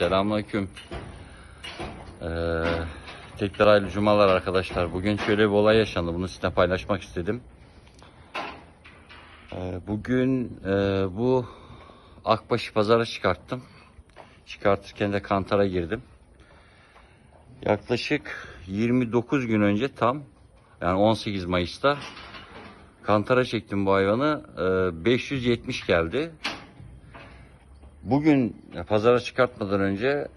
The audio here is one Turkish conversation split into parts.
Selamünaleyküm. Ee, tekrar hayırlı cumalar arkadaşlar. Bugün şöyle bir olay yaşandı. Bunu sizinle paylaşmak istedim. Ee, bugün e, bu Akbaş'ı pazara çıkarttım. Çıkartırken de kantara girdim. Yaklaşık 29 gün önce tam yani 18 Mayıs'ta kantara çektim bu hayvanı. Ee, 570 geldi. Bugün e, pazara çıkartmadan önce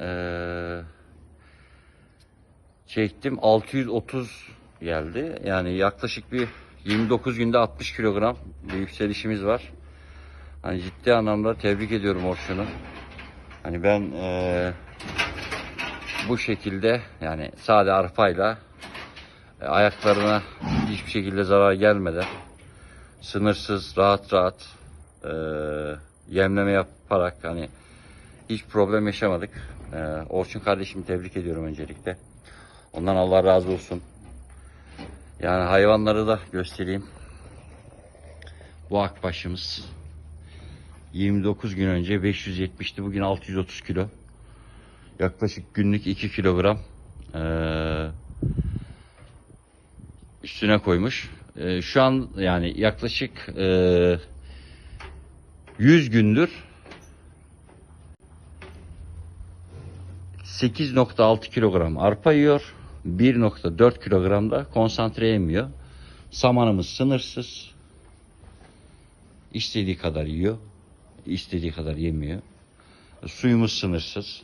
eee, çektim 630 geldi. Yani yaklaşık bir 29 günde 60 kilogram bir yükselişimiz var. Hani ciddi anlamda tebrik ediyorum Orçun'u. Hani ben eee, bu şekilde yani sade arpayla e, ayaklarına hiçbir şekilde zarar gelmeden sınırsız rahat rahat eee yemleme yaparak hani hiç problem yaşamadık. Ee, Orçun kardeşimi tebrik ediyorum öncelikle. Ondan Allah razı olsun. Yani hayvanları da göstereyim. Bu akbaşımız 29 gün önce 570'ti. Bugün 630 kilo. Yaklaşık günlük 2 kilogram ee, üstüne koymuş. Ee, şu an yani yaklaşık ee, 100 gündür 8.6 kilogram arpa yiyor. 1.4 kilogram da konsantre yemiyor. Samanımız sınırsız. İstediği kadar yiyor. istediği kadar yemiyor. Suyumuz sınırsız.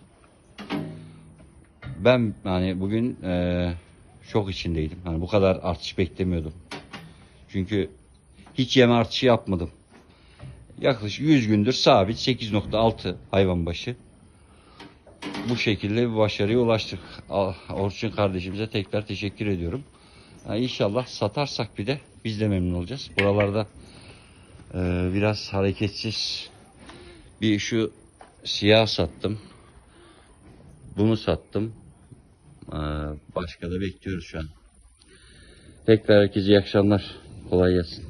Ben hani bugün eee, çok içindeydim. Hani bu kadar artış beklemiyordum. Çünkü hiç yeme artışı yapmadım. Yaklaşık 100 gündür sabit 8.6 hayvan başı. Bu şekilde bir başarıya ulaştık. Ah, Orçun kardeşimize tekrar teşekkür ediyorum. Ha, İnşallah satarsak bir de biz de memnun olacağız. Buralarda e, biraz hareketsiz bir şu siyah sattım. Bunu sattım. Ee, başka da bekliyoruz şu an. Tekrar herkese iyi akşamlar. Kolay gelsin.